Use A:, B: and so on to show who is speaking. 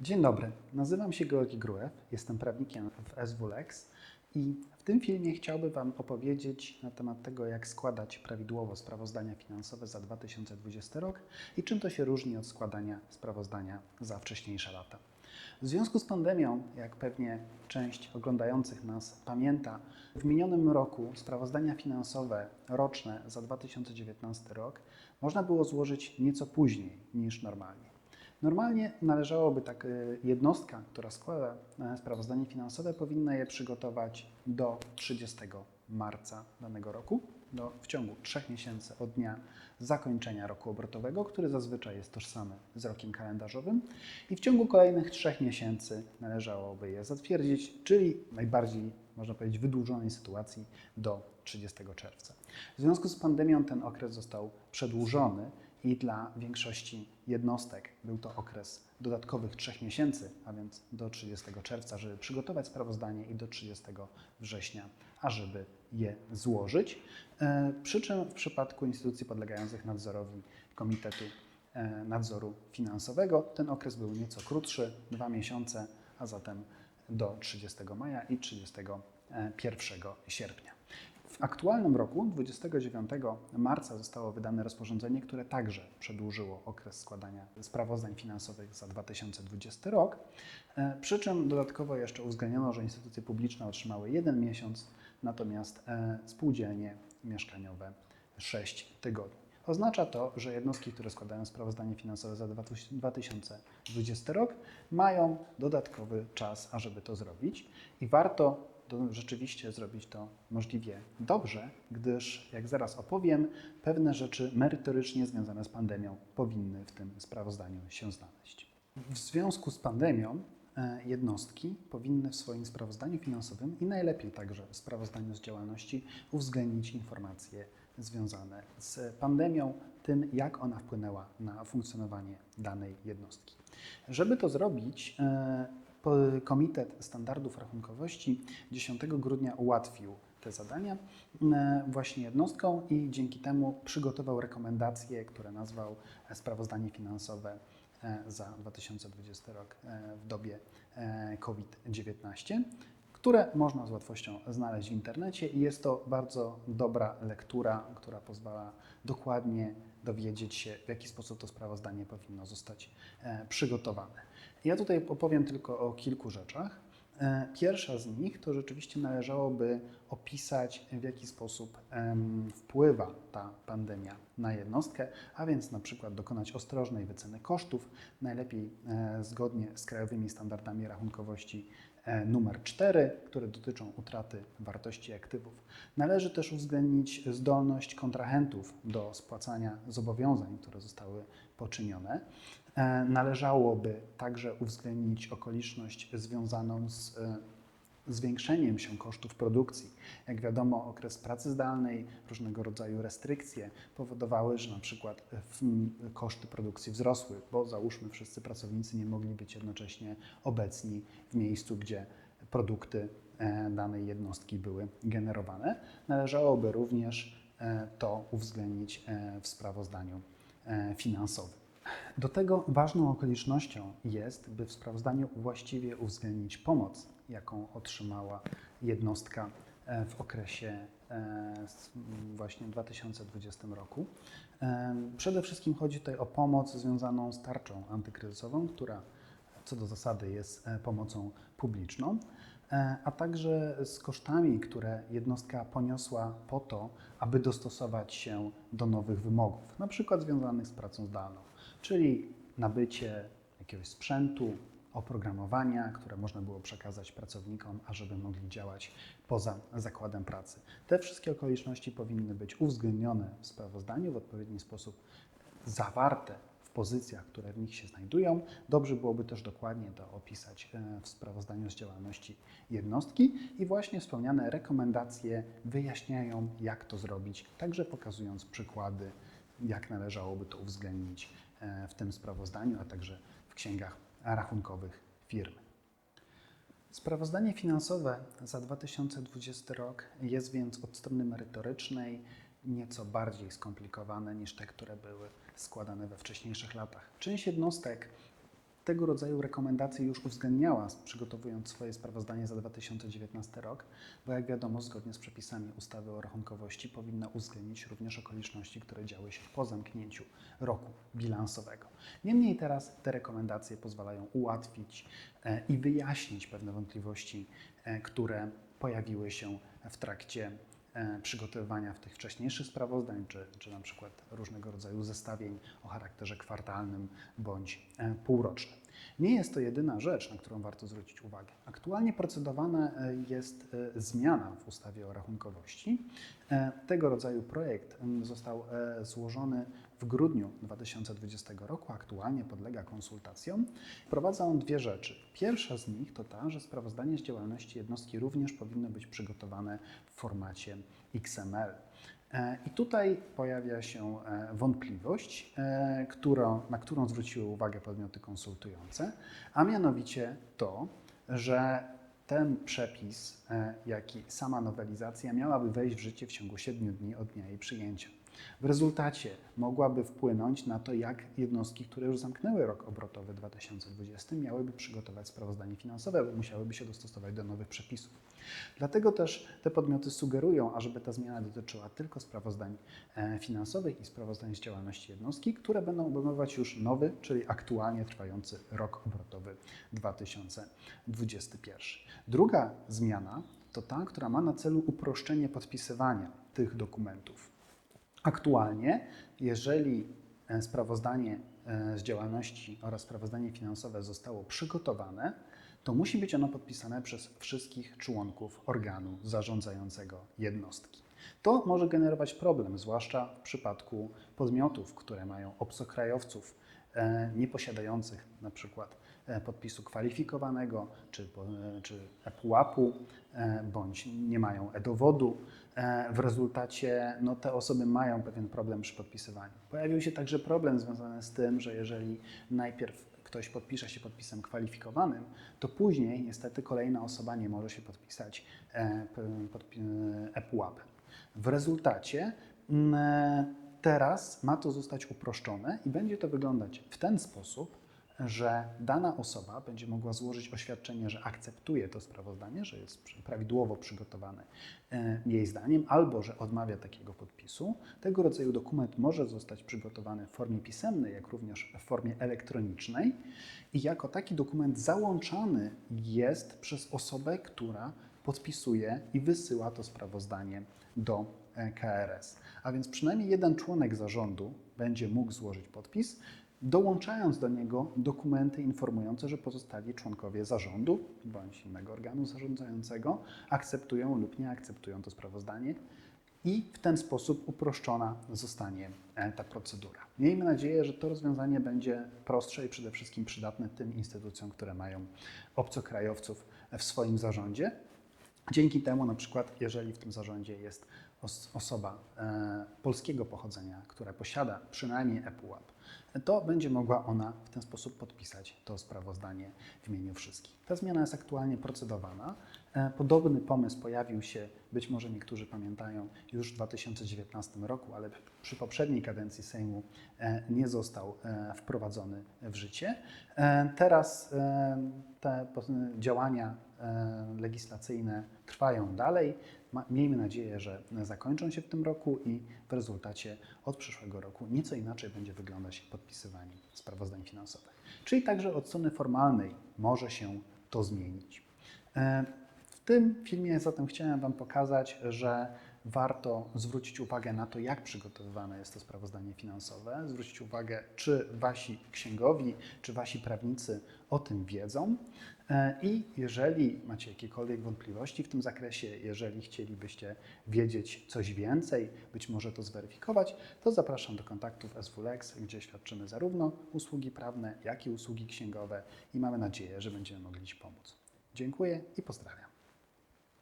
A: Dzień dobry, nazywam się Georgi Gruew, jestem prawnikiem w SWLEX i w tym filmie chciałbym Wam opowiedzieć na temat tego, jak składać prawidłowo sprawozdania finansowe za 2020 rok i czym to się różni od składania sprawozdania za wcześniejsze lata. W związku z pandemią, jak pewnie część oglądających nas pamięta, w minionym roku sprawozdania finansowe roczne za 2019 rok można było złożyć nieco później niż normalnie. Normalnie należałoby tak y, jednostka, która składa e, sprawozdanie finansowe, powinna je przygotować do 30 marca danego roku, do, w ciągu trzech miesięcy od dnia zakończenia roku obrotowego, który zazwyczaj jest tożsamy z rokiem kalendarzowym, i w ciągu kolejnych trzech miesięcy należałoby je zatwierdzić, czyli najbardziej, można powiedzieć, wydłużonej sytuacji do 30 czerwca. W związku z pandemią ten okres został przedłużony i dla większości jednostek był to okres dodatkowych trzech miesięcy, a więc do 30 czerwca, żeby przygotować sprawozdanie i do 30 września, ażeby je złożyć. E, Przy czym w przypadku instytucji podlegających nadzorowi Komitetu e, Nadzoru Finansowego ten okres był nieco krótszy, dwa miesiące, a zatem do 30 maja i 31 sierpnia. W aktualnym roku, 29 marca, zostało wydane rozporządzenie, które także przedłużyło okres składania sprawozdań finansowych za 2020 rok. E, Przy czym dodatkowo jeszcze uwzględniono, że instytucje publiczne otrzymały jeden miesiąc, natomiast e, spółdzielnie mieszkaniowe 6 tygodni. Oznacza to, że jednostki, które składają sprawozdanie finansowe za 2020 rok, mają dodatkowy czas, ażeby to zrobić i warto to rzeczywiście zrobić to możliwie dobrze, gdyż, jak zaraz opowiem, pewne rzeczy merytorycznie związane z pandemią powinny w tym sprawozdaniu się znaleźć. W związku z pandemią e, jednostki powinny w swoim sprawozdaniu finansowym i najlepiej także w sprawozdaniu z działalności uwzględnić informacje związane z pandemią, tym jak ona wpłynęła na funkcjonowanie danej jednostki. Żeby to zrobić, e, Komitet Standardów Rachunkowości 10 grudnia ułatwił te zadania e, właśnie jednostkom i dzięki temu przygotował rekomendacje, które nazwał e, sprawozdanie finansowe e, za 2020 rok e, w dobie e, COVID-19, które można z łatwością znaleźć w internecie i jest to bardzo dobra lektura, która pozwala dokładnie dowiedzieć się, w jaki sposób to sprawozdanie powinno zostać e, przygotowane. Ja tutaj opowiem tylko o kilku rzeczach. E, Pierwsza z nich to rzeczywiście należałoby opisać, w jaki sposób wpływa ta pandemia na jednostkę, a więc na przykład dokonać ostrożnej wyceny kosztów, najlepiej e, zgodnie z krajowymi standardami rachunkowości numer 4, które dotyczą utraty wartości aktywów. Należy też uwzględnić zdolność kontrahentów do spłacania zobowiązań, które zostały poczynione. E, Należałoby także uwzględnić okoliczność związaną z e, zwiększeniem się kosztów produkcji. Jak wiadomo, okres pracy zdalnej, różnego rodzaju restrykcje powodowały, że na przykład e, koszty produkcji wzrosły, bo załóżmy wszyscy pracownicy nie mogli być jednocześnie obecni w miejscu, gdzie produkty e, danej jednostki były generowane. Należałoby również e, to uwzględnić w sprawozdaniu finansowym. Do tego ważną okolicznością jest, by w sprawozdaniu właściwie uwzględnić pomoc, jaką otrzymała jednostka e, w okresie e, właśnie 2020 roku. E, Przede wszystkim chodzi tutaj o pomoc związaną z tarczą antykryzysową, która co do zasady jest pomocą publiczną, a także z kosztami, które jednostka poniosła po to, aby dostosować się do nowych wymogów, na przykład związanych z pracą zdalną, czyli nabycie jakiegoś sprzętu, oprogramowania, które można było przekazać pracownikom, ażeby mogli działać poza zakładem pracy. Te wszystkie okoliczności powinny być uwzględnione w sprawozdaniu w odpowiedni sposób zawarte w pozycjach, które w nich się znajdują. Dobrze byłoby też dokładnie to opisać e, w sprawozdaniu z działalności jednostki i właśnie wspomniane rekomendacje wyjaśniają, jak to zrobić, także pokazując przykłady, jak należałoby to uwzględnić e, w tym sprawozdaniu, a także w księgach rachunkowych firmy. Sprawozdanie finansowe za 2020 rok jest więc od strony merytorycznej nieco bardziej skomplikowane niż te, które były składane we wcześniejszych latach. Część jednostek tego rodzaju rekomendacje już uwzględniała, przygotowując swoje sprawozdanie za 2019 rok, bo jak wiadomo, zgodnie z przepisami ustawy o rachunkowości powinna uwzględnić również okoliczności, które działy się po zamknięciu roku bilansowego. Niemniej teraz te rekomendacje pozwalają ułatwić e, i wyjaśnić pewne wątpliwości, e, które pojawiły się w trakcie przygotowywania w tych wcześniejszych sprawozdań, czy, czy na przykład różnego rodzaju zestawień o charakterze kwartalnym bądź e, półrocznym. Nie jest to jedyna rzecz, na którą warto zwrócić uwagę. Aktualnie procedowana e, jest e, zmiana w ustawie o rachunkowości. E, Tego rodzaju projekt został e, złożony w grudniu 2020 roku, aktualnie podlega konsultacjom. Wprowadza on dwie rzeczy. Pierwsza z nich to ta, że sprawozdanie z działalności jednostki również powinno być przygotowane w formacie XML. E, I tutaj pojawia się e, wątpliwość, e, na którą zwróciły uwagę podmioty konsultujące, a mianowicie to, że ten przepis, jak i sama nowelizacja miałaby wejść w życie w ciągu 7 dni od dnia jej przyjęcia. W rezultacie mogłaby wpłynąć na to, jak jednostki, które już zamknęły rok obrotowy 2020, miałyby przygotować sprawozdanie finansowe, bo musiałyby się dostosować do nowych przepisów. Dlatego też te podmioty sugerują, ażeby ta zmiana dotyczyła tylko sprawozdań e, finansowych i sprawozdań z działalności jednostki, które będą obejmować już nowy, czyli aktualnie trwający rok obrotowy 2021. Druga zmiana to ta, która ma na celu uproszczenie podpisywania tych dokumentów. Aktualnie, jeżeli e, sprawozdanie e, z działalności oraz sprawozdanie finansowe zostało przygotowane, to musi być ono podpisane przez wszystkich członków organu zarządzającego jednostki. To może generować problem, zwłaszcza w przypadku podmiotów, które mają obcokrajowców e, nieposiadających na przykład podpisu kwalifikowanego czy, e, czy ePUAP-u, e, bądź nie mają e-dowodu. E, W rezultacie no, te osoby mają pewien problem przy podpisywaniu. Pojawił się także problem związany z tym, że jeżeli najpierw ktoś podpisze się podpisem kwalifikowanym, to później niestety kolejna osoba nie może się podpisać e, e, ePUAP-em. W rezultacie mm, e, teraz ma to zostać uproszczone i będzie to wyglądać w ten sposób, że dana osoba będzie mogła złożyć oświadczenie, że akceptuje to sprawozdanie, że jest prawidłowo przygotowane e, jej zdaniem, albo że odmawia takiego podpisu. Tego rodzaju dokument może zostać przygotowany w formie pisemnej, jak również w formie elektronicznej i jako taki dokument załączany jest przez osobę, która podpisuje i wysyła to sprawozdanie do e, KRS. A więc przynajmniej jeden członek zarządu będzie mógł złożyć podpis, dołączając do niego dokumenty informujące, że pozostali członkowie zarządu bądź innego organu zarządzającego akceptują lub nie akceptują to sprawozdanie i w ten sposób uproszczona zostanie e, ta procedura. Miejmy nadzieję, że to rozwiązanie będzie prostsze i przede wszystkim przydatne tym instytucjom, które mają obcokrajowców w swoim zarządzie. Dzięki temu, na przykład, jeżeli w tym zarządzie jest osoba e, polskiego pochodzenia, która posiada przynajmniej ePUAP, to będzie mogła ona w ten sposób podpisać to sprawozdanie w imieniu wszystkich. Ta zmiana jest aktualnie procedowana. E, Podobny pomysł pojawił się, być może niektórzy pamiętają, już w 2019 roku, ale przy poprzedniej kadencji Sejmu e, nie został e, wprowadzony w życie. Teraz te działania legislacyjne trwają dalej. Miejmy nadzieję, że zakończą się w tym roku i w rezultacie od przyszłego roku nieco inaczej będzie wyglądać podpisywanie sprawozdań finansowych. Czyli także od strony formalnej może się to zmienić. Tym filmie zatem chciałem Wam pokazać, że warto zwrócić uwagę na to, jak przygotowywane jest to sprawozdanie finansowe, zwrócić uwagę, czy Wasi księgowi, czy Wasi prawnicy o tym wiedzą. E, I jeżeli macie jakiekolwiek wątpliwości w tym zakresie, jeżeli chcielibyście wiedzieć coś więcej, być może to zweryfikować, to zapraszam do kontaktów SWLEX, gdzie świadczymy zarówno usługi prawne, jak i usługi księgowe i mamy nadzieję, że będziemy mogli Ci pomóc. Dziękuję i pozdrawiam.